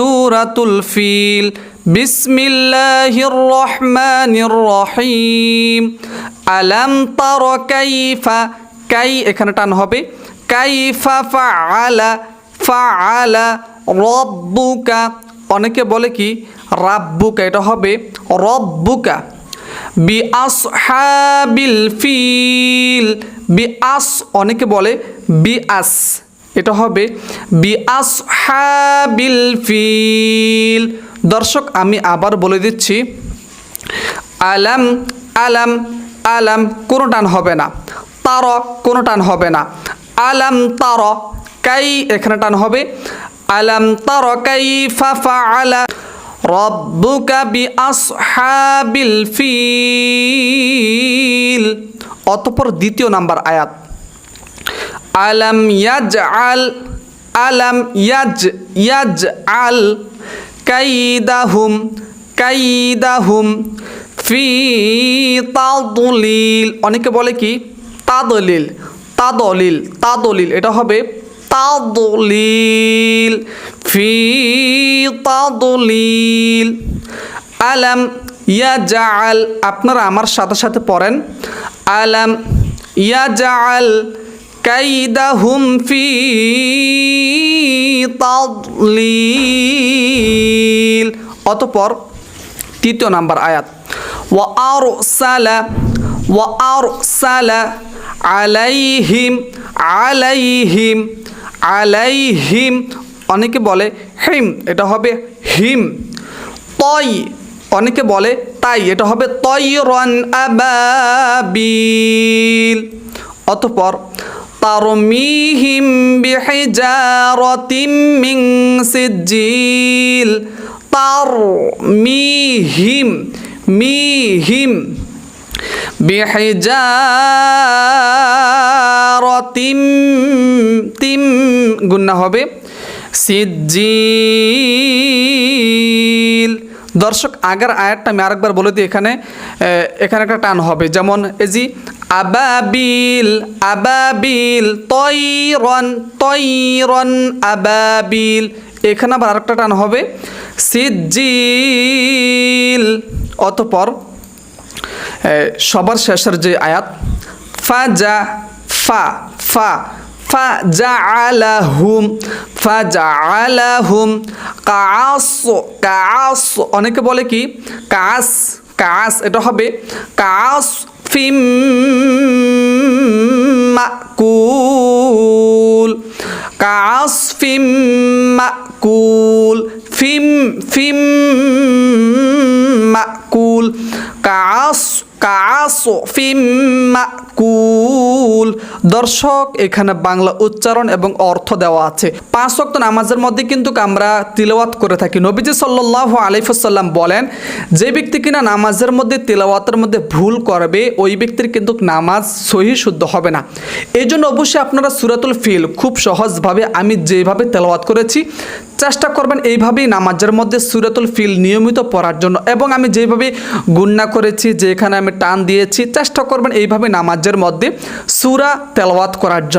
সুরাতুল ফিল। বিসমিল্লাহির রহমানির রহিম আলাম তার কাইফা, কাই এখানে টান হবে। কাইফা ফাআলা ফাআলা রব্বুকা। অনেকে বলে কি, রাব্বুকা, এটা হবে রব্বুকা। বি আসহাবিল ফিল। বি আস অনেকে বলে বি আস এটা হবে বি আসহাবিল ফিল। দর্শক, আমি আবার বলে দিচ্ছি, আলাম আলাম আলাম, কোনো টান হবে না। তার, কোনো টান হবে না। আলাম তার, কাই, এখানে টান হবে। আলাম তার, কাই ফাফা আলা। রব্বুকা বি আসহাবিল ফিল। অতপর দ্বিতীয় নাম্বার আয়াত। আলাম ইয়াজ আল আলাম ইয়াজ ইয়াজ আল কাইদাহুম কাইদাহুম, ফি তাদলিল। অনেকে বলে কি? তাদলিল তাদলিল তাদলিল। এটা হবে তাদলিল, ফি তাদলিল। আলাম ইয়াজাল আপনারা আমার সাথে সাথে পড়েন। আলাম ইয়াজাল কাইদাহুম ফি তাদলিল অতপর তৃতীয় নাম্বার আয়াত আর সালা আলাইহিম আলাইহিম আলাইহিম অনেকে বলে হিম, এটা হবে হিম। তয়, অনেকে বলে তাই, এটা হবে তয়রন আবাবিল। অতপর তারমিহিম বিহিজারতিম মিং সিজিল তার মিহিম মিহিম বিহিজারতিম তিম গুন্না হবে সিজিল দর্শক, আগের আয়াতটা আমি আরেকবার বলে দিই এখানে এখানে একটা টান হবে। যেমন এজি আবাবিল আবাবিল, তৈরন তৈরন, আবাবিল। এখানে আবার আরেকটা টান হবে সিজিল অতপর সবার শেষের যে আয়াত ফা যা ফা ফা ফাজাআলাহুম ফাজাআলাহুম কাস কাস অনেকে বলে কি? কাস কাস এটা হবে কাস ফিম মাকুল কাস ফিম মাকুল ফিম ফিম মাকুল কাস কাস দর্শক, এখানে বাংলা উচ্চারণ এবং অর্থ দেওয়া আছে। পাঁচ ওয়াক্ত নামাজের মধ্যে কিন্তু আমরা তিলাওয়াত করে থাকি। নবীজি সাল্লাল্লাহু আলাইহি ওয়াসাল্লাম বলেন, যে ব্যক্তি কিনা নামাজের মধ্যে, তিলাওয়াতের মধ্যে ভুল করবে, ওই ব্যক্তির কিন্তু নামাজ সহি শুদ্ধ হবে না। এই জন্য অবশ্যই আপনারা সুরাতুল ফিল খুব সহজভাবে আমি যেভাবে তেলাওয়াত করেছি চেষ্টা করবেন এইভাবেই নামাজের মধ্যে সুরাতুল ফিল নিয়মিত পড়ার জন্য। এবং আমি যেভাবে গুন্না করেছি, যেখানে আমি টান দিয়েছি, চেষ্টা করবেন এইভাবে নামাজের মধ্যে সুরা তেলাওয়াত করার জন্য।